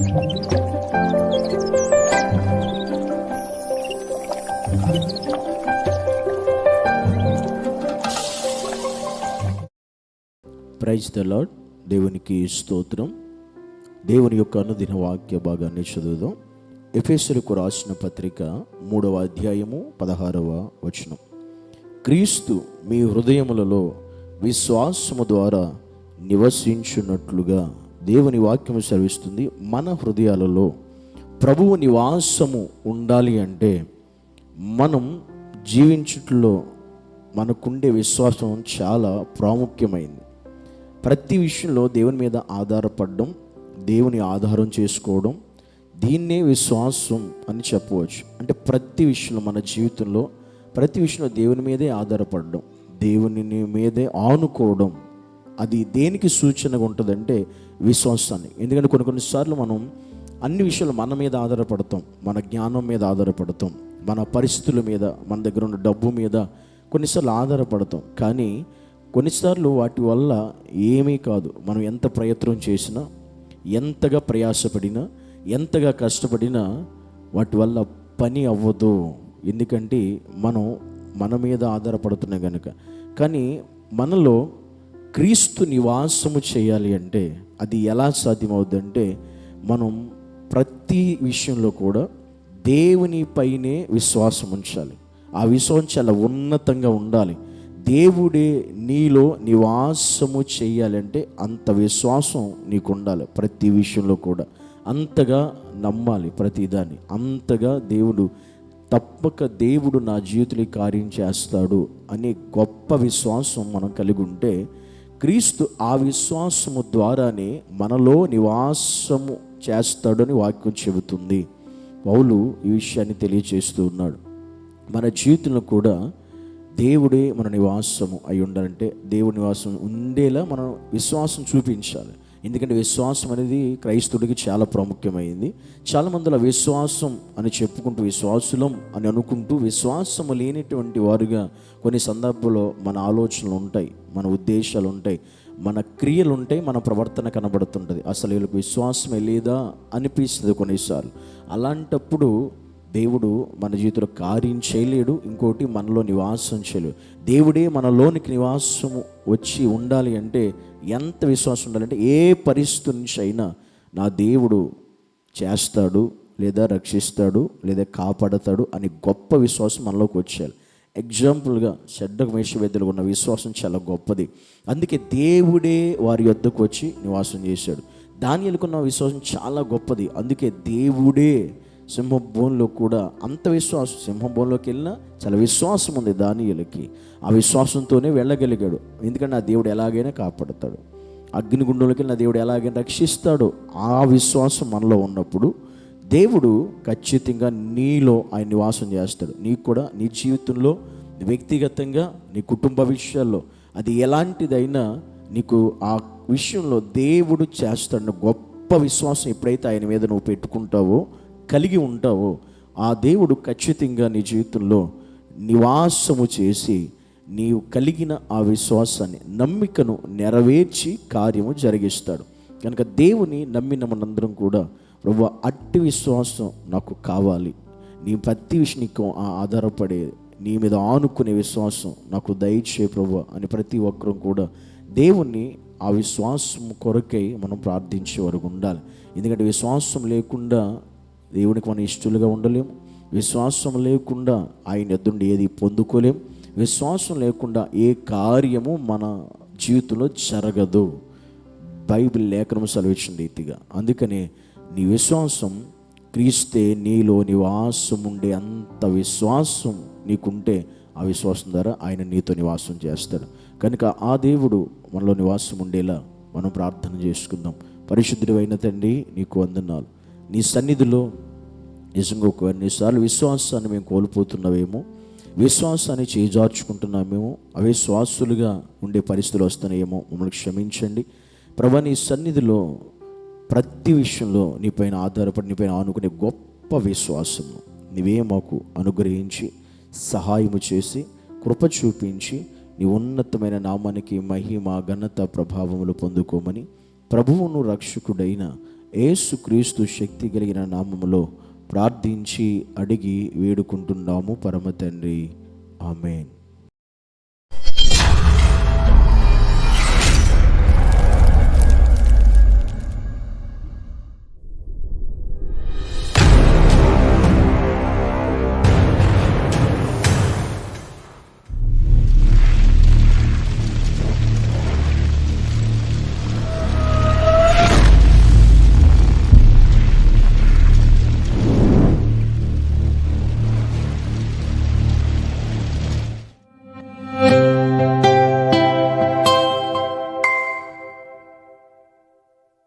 Praise the lord దేవునికి స్తోత్రం. దేవుని యొక్క అనుదిన వాక్య భాగాన్ని చదువుదాం. ఎఫెసులకు రాసిన పత్రిక మూడవ అధ్యాయము పదహారవ వచనం. క్రీస్తు మీ హృదయములలో విశ్వాసము ద్వారా నివసించున్నట్లుగా దేవుని వాక్యం సెలవిస్తుంది మన హృదయాలలో ప్రభువు నివాసము ఉండాలి అంటే మనం జీవించుట్లో మనకుండే విశ్వాసం చాలా ప్రాముఖ్యమైంది. ప్రతి విషయంలో దేవుని మీద ఆధారపడడం దేవుని ఆధారం చేసుకోవడం దీన్నే విశ్వాసం అని చెప్పవచ్చు. అంటే ప్రతి విషయంలో మన జీవితంలో ప్రతి విషయంలో దేవుని మీదే ఆధారపడడం దేవుని మీదే ఆనుకోవడం అది దేనికి సూచనగా ఉంటుందంటే విశ్వాసాన్ని. ఎందుకంటే కొన్ని కొన్నిసార్లు మనం అన్ని విషయాలు మన మీద ఆధారపడతాం మన జ్ఞానం మీద ఆధారపడతాం మన పరిస్థితుల మీద మన దగ్గర ఉన్న డబ్బు మీద కొన్నిసార్లు ఆధారపడతాం. కానీ కొన్నిసార్లు వాటి వల్ల ఏమీ కాదు. మనం ఎంత ప్రయత్నం చేసినా ఎంతగా ప్రయాసపడినా ఎంతగా కష్టపడినా వాటి వల్ల పని అవ్వదు. ఎందుకంటే మనం మన మీద ఆధారపడుతున్నాం కనుక కానీ మనలో క్రీస్తు నివాసము చేయాలి అంటే అది ఎలా సాధ్యమవుద్దంటే మనం ప్రతి విషయంలో కూడా దేవుని పైనే విశ్వాసం ఉంచాలి. ఆ విశ్వాసం చాలా ఉన్నతంగా ఉండాలి. దేవుడే నీలో నివాసము చేయాలంటే అంత విశ్వాసం నీకు ఉండాలి ప్రతి విషయంలో కూడా. అంతగా నమ్మాలి ప్రతిదాన్ని. అంతగా దేవుడు తప్పక దేవుడు నా జీవితంలో కార్యం చేస్తాడు అనే గొప్ప విశ్వాసం మనం కలిగి ఉంటే క్రీస్తు ఆ విశ్వాసము ద్వారానే మనలో నివాసము చేస్తాడని వాక్యం చెబుతుంది. పౌలు ఈ విషయాన్ని తెలియచేస్తూ ఉన్నాడు. మన జీవితంలో కూడా దేవుడే మన నివాసము అయి ఉండాలంటే దేవుడి నివాసం ఉండేలా మనం విశ్వాసం చూపించాలి. ఎందుకంటే విశ్వాసం అనేది క్రైస్తవుడికి చాలా ప్రాముఖ్యమైంది. చాలా మందిలో విశ్వాసం అని చెప్పుకుంటూ విశ్వాసులం అని అనుకుంటూ విశ్వాసము లేనిటువంటి వారుగా కొన్ని సందర్భంలో మన ఆలోచనలు ఉంటాయి మన ఉద్దేశాలు ఉంటాయి మన క్రియలు ఉంటాయి మన ప్రవర్తన కనబడుతుంటుంది. అసలు వీళ్ళకి విశ్వాసమే లేదా అనిపిస్తుంది కొన్నిసార్లు. అలాంటప్పుడు దేవుడు మన జీవితంలో కార్యం చేయలేడు ఇంకోటి మనలో నివాసం చేయలేడు. దేవుడే మనలోనికి నివాసం వచ్చి ఉండాలి అంటే ఎంత విశ్వాసం ఉండాలంటే ఏ పరిస్థితి నుంచి అయినా నా దేవుడు చేస్తాడు లేదా రక్షిస్తాడు లేదా కాపాడతాడు అని గొప్ప విశ్వాసం మనలోకి వచ్చేయాలి. ఎగ్జాంపుల్గా చెడ్డకు మేషవేద్యలు ఉన్న విశ్వాసం చాలా గొప్పది. అందుకే దేవుడే వారి యొద్దకు వచ్చి నివాసం చేశాడు. దానియలకున్న విశ్వాసం చాలా గొప్పది. అందుకే దేవుడే సింహభూమిలో కూడా అంత విశ్వాసం సింహభూమిలోకి వెళ్ళినా చాలా విశ్వాసం ఉంది దానియులకి. ఆ విశ్వాసంతోనే వెళ్ళగలిగాడు. ఎందుకంటే ఆ దేవుడు ఎలాగైనా కాపాడుతాడు. అగ్నిగుండంలోకి నా దేవుడు ఎలాగైనా రక్షిస్తాడు. ఆ విశ్వాసం మనలో ఉన్నప్పుడు దేవుడు ఖచ్చితంగా నీలో ఆయన నివాసం చేస్తాడు. నీకు కూడా నీ జీవితంలో వ్యక్తిగతంగా నీ కుటుంబ విషయాల్లో అది ఎలాంటిదైనా నీకు ఆ విషయంలో దేవుడు చేస్తాడు గొప్ప విశ్వాసం ఎప్పుడైతే ఆయన మీద నువ్వు పెట్టుకుంటావో కలిగి ఉంటావో ఆ దేవుడు ఖచ్చితంగా నీ జీవితంలో నివాసము చేసి నీవు కలిగిన ఆ విశ్వాసాన్ని నమ్మికను నెరవేర్చి కార్యము జరిగిస్తాడు. కనుక దేవుని నమ్మిన మనందరం కూడా ప్రభు అట్టి విశ్వాసం నాకు కావాలి. నీ ప్రతి విషయం ఆ- ఆధారపడే నీ మీద ఆనుకునే విశ్వాసం నాకు దయచే ప్రభు అని ప్రతి ఒక్కరూ కూడా దేవుణ్ణి ఆ విశ్వాసం కొరకై మనం ప్రార్థించే వరకు ఉండాలి. ఎందుకంటే విశ్వాసం లేకుండా దేవునికి మనం ఇష్టలుగా ఉండలేము విశ్వాసం లేకుండా ఆయన ఎద్దుండి ఏది పొందుకోలేం. విశ్వాసం లేకుండా ఏ కార్యము మన జీవితంలో జరగదు. బైబిల్ లేఖనం సెలవిచ్చిన రీతిగా. అందుకనే నీ విశ్వాసం క్రీస్తే నీలో నివాసం ఉండే అంత విశ్వాసం నీకుంటే ఆ విశ్వాసం ద్వారా ఆయన నీతో నివాసం చేస్తాడు. కనుక ఆ దేవుడు మనలో నివాసం ఉండేలా మనం ప్రార్థన చేసుకుందాం. పరిశుద్ధుడైన తండ్రి నీకు వందనాలు. నీ సన్నిధిలో నిజంగా ఒక ఎన్నిసార్లు విశ్వాసాన్ని మేము కోల్పోతున్నామేమో విశ్వాసాన్ని చేజార్చుకుంటున్నామేమో అవిశ్వాసులుగా ఉండే పరిస్థితులు వస్తున్నాయేమో మమ్మల్ని క్షమించండి. ప్రభా నీ సన్నిధిలో ప్రతి విషయంలో నీపైన ఆధారపడి నీపైన ఆనుకునే గొప్ప విశ్వాసము నీవే మాకు అనుగ్రహించి సహాయము చేసి కృప చూపించి నీ ఉన్నతమైన నామానికి మహిమ ఘనత ప్రభావములు పొందుకోమని ప్రభువును రక్షకుడైన ఏసుక్రీస్తు శక్తి కలిగిన నామములో ప్రార్థించి అడిగి వేడుకుంటున్నాము పరమ తండ్రి ఆమెన్.